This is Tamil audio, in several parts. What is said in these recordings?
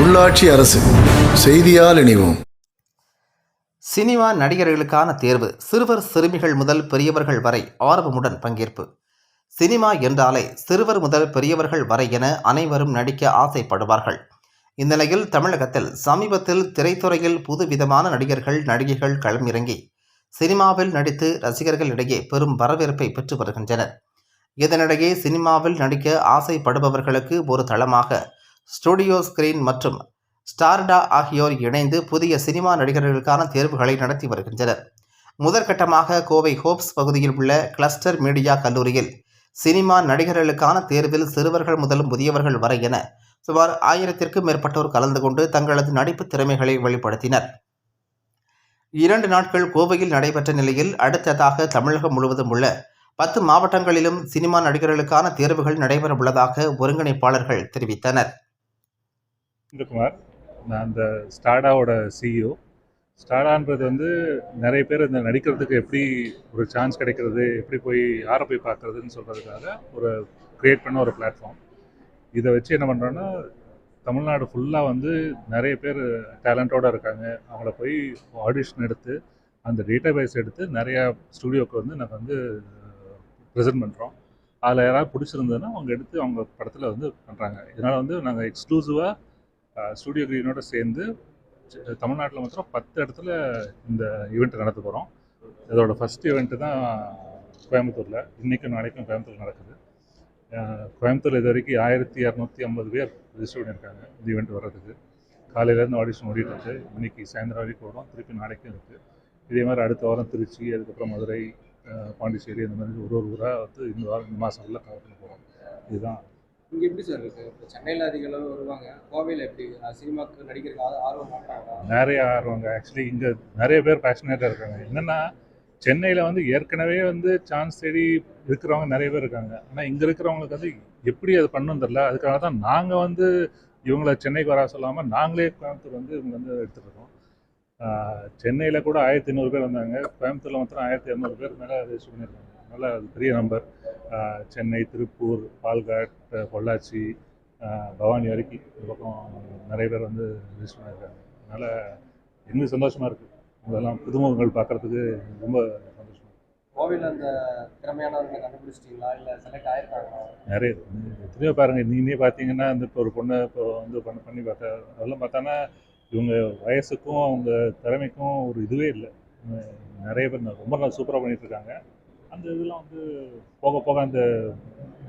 உள்ளாட்சி அரசு செய்தியால் இணைவோம். சினிமா நடிகர்களுக்கான தேர்வு சிறுவர் சிறுமிகள் முதல் பெரியவர்கள் வரை ஆர்வமுடன் பங்கேற்பு. சினிமா என்றாலே சிறுவர் முதல் பெரியவர்கள் வரை என அனைவரும் நடிக்க ஆசைப்படுவார்கள். இந்நிலையில் தமிழகத்தில் சமீபத்தில் திரைத்துறையில் புதுவிதமான நடிகர்கள் நடிகைகள் களமிறங்கி சினிமாவில் நடித்து ரசிகர்களிடையே பெரும் வரவேற்பை பெற்று வருகின்றனர். இதனிடையே சினிமாவில் நடிக்க ஆசைப்படுபவர்களுக்கு ஒரு தளமாக ஸ்டுடியோ ஸ்கிரீன் மற்றும் ஸ்டார்டா ஆகியோர் இணைந்து புதிய சினிமா நடிகர்களுக்கான தேர்வுகளை நடத்தி வருகின்றனர். முதற்கட்டமாக கோவை ஹோப்ஸ் பகுதியில் உள்ள கிளஸ்டர் மீடியா கல்லூரியில் சினிமா நடிகர்களுக்கான தேர்வில் சிறுவர்கள் முதல் முதியவர்கள் வரை என சுமார் ஆயிரத்திற்கும் மேற்பட்டோர் கலந்து கொண்டு தங்களது நடிப்பு திறமைகளை வெளிப்படுத்தினர். இரண்டு நாட்கள் கோவையில் நடைபெற்ற நிலையில் அடுத்ததாக தமிழகம் முழுவதும் உள்ள பத்து மாவட்டங்களிலும் சினிமா நடிகர்களுக்கான தேர்வுகள் நடைபெற உள்ளதாக ஒருங்கிணைப்பாளர்கள் தெரிவித்தனர். குமார் நான் அந்த ஸ்டாடாவோட சிஇஓ ஸ்டாடான்றது வந்து நிறைய பேர் இந்த நடிக்கிறதுக்கு எப்படி ஒரு சான்ஸ் கிடைக்கிறது எப்படி போய் யாரை போய் பார்க்குறதுன்னு சொல்கிறதுக்காக ஒரு க்ரியேட் பண்ண ஒரு பிளாட்ஃபார்ம் இதை வச்சு என்ன பண்ணுறோன்னா தமிழ்நாடு ஃபுல்லாக வந்து நிறைய பேர் டேலண்ட்டோடு இருக்காங்க. அவங்கள போய் ஆடிஷன் எடுத்து அந்த டேட்டா பேஸ் எடுத்து நிறையா ஸ்டுடியோக்கு வந்து நாங்கள் வந்து ப்ரெசென்ட் பண்ணுறோம் அதில் யாராவது பிடிச்சிருந்ததுன்னா அவங்க எடுத்து அவங்க படத்தில் வந்து பண்ணுறாங்க இதனால் வந்து நாங்கள் எக்ஸ்க்ளூசிவாக ஸ்டூடியோ க்ரீனோட சேர்ந்து தமிழ்நாட்டில் மாத்திரம் பத்து இடத்துல இந்த ஈவெண்ட் நடத்த போகிறோம் இதோட ஃபஸ்ட் ஈவெண்ட்டு தான் கோயம்புத்தூரில். இன்றைக்கும் நாளைக்கும் கோயம்புத்தூர் நடக்குது. கோயம்புத்தூர் இது வரைக்கும் ஆயிரத்தி இரநூத்தி ஐம்பது பேர் ரிஜிஸ்டர் பண்ணியிருக்காங்க இந்த ஈவெண்ட் வர்றதுக்கு. காலையிலேருந்து ஆடிஷன் ஓடிட்டு இருக்கு. இன்னைக்கு சாயந்தரம் வரைக்கும் ஓடும். திருப்பி நாளைக்கும் இருக்குது இதே மாதிரி அடுத்த வாரம் திருச்சி அதுக்கப்புறம் மதுரை பாண்டிச்சேரி அந்த மாதிரி ஒரு ஒரு ஊராக வந்து இந்த வாரம் இந்த மாதம் ஃபுல்லாக கவர் பண்ண போகிறோம் இதுதான் இங்கே எப்படி சார் இருக்கு? இப்போ சென்னையில் அதிக அளவு வருவாங்க. கோவையில் எப்படி? சினிமாக்கு நடிக்கிறதுக்கு ஆர்வம் காட்டுறாங்களா? நிறைய ஆர்வங்க. ஆக்சுவலி இங்கே நிறைய பேர் பேஷனேட்டாக இருக்காங்க. என்னென்னா சென்னையில் வந்து ஏற்கனவே வந்து சான்ஸ் தேடி இருக்கிறவங்க நிறைய பேர் இருக்காங்க. ஆனால் இங்கே இருக்கிறவங்களுக்கு வந்து எப்படி அது பண்ணணும் தெரில அதுக்காக தான் நாங்கள் வந்து இவங்கள சென்னைக்கு வர சொல்லாமல் நாங்களே கோயம்புத்தூர் வந்து இவங்க வந்து எடுத்துகிட்டு இருக்கோம் சென்னையில் கூட ஆயிரத்தி ஐநூறு பேர் வந்தாங்க. கோயம்புத்தூரில் மாத்திரம் ஆயிரத்தி இரநூறு பேர் மேலே ரெஜிஸ்டர் பண்ணியிருக்காங்க நல்லா அது பெரிய நம்பர் சென்னை திருப்பூர் பால்காட் பொள்ளாச்சி பவானி வரைக்கும் இந்த பக்கம் நிறைய பேர் வந்து ரெஜிஸ்டர் பண்ணியிருக்காங்க. அதனால் எங்களுக்கு சந்தோஷமாக இருக்குது இதெல்லாம் புதுமுகங்கள் பார்க்குறதுக்கு ரொம்ப சந்தோஷமாக. கோவையில் அந்த திறமையானவர்களை கண்டுபிடிச்சிட்டீங்களா? இல்லை செலக்ட் ஆயிருக்காங்களா? நிறைய. எத்தனையோ பாருங்கள் நீங்களே பார்த்தீங்கன்னா இந்த இப்போ ஒரு பொண்ணை இப்போ வந்து பண்ண பண்ணி பார்த்தா அதெல்லாம் பார்த்தானா இவங்க வயசுக்கும் அவங்க திறமைக்கும் ஒரு இதுவே இல்லை. நிறைய பேர் ரொம்ப நல்லா சூப்பராக பண்ணிட்டு இருக்காங்க. அந்த இதெல்லாம் வந்து போக போக அந்த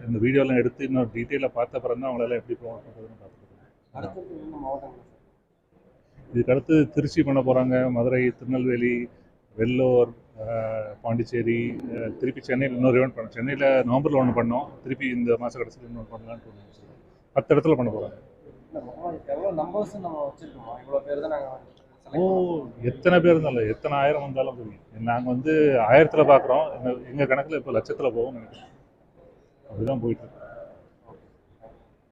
இந்த வீடியோலாம் எடுத்து இன்னும் டீட்டெயிலாக பார்த்த அப்புறம் தான் அவங்களால எப்படி ப்ரொமோட் பண்ணுறதுன்னு பார்த்துருக்காங்க அடுத்தது என்ன மாவட்டங்கள் சார். இதுக்கு அடுத்து திருச்சி பண்ண போகிறாங்க மதுரை திருநெல்வேலி வெள்ளூர் பாண்டிச்சேரி திருப்பி சென்னையில் இன்னொரு ஈவெண்ட் பண்ணோம். சென்னையில் நவம்பரில் ஒன்று பண்ணோம். திருப்பி இந்த மாத கடைசியில் இன்னொன்று பண்ணலான்ட்டு ஒன்று வச்சிருக்கோம். பத்து இடத்துல பண்ண போகிறாங்க ஓ எத்தனை பேர் இருந்தாலும் எத்தனை ஆயிரம் வந்தாலும் தெரியும் நாங்கள் வந்து ஆயிரத்தில் பார்க்குறோம் எங்கள் எங்கள் கணக்கில் இப்போ லட்சத்தில் போவோம் நினைக்கிறோம் அப்படிதான் போயிட்டு இருக்கோம்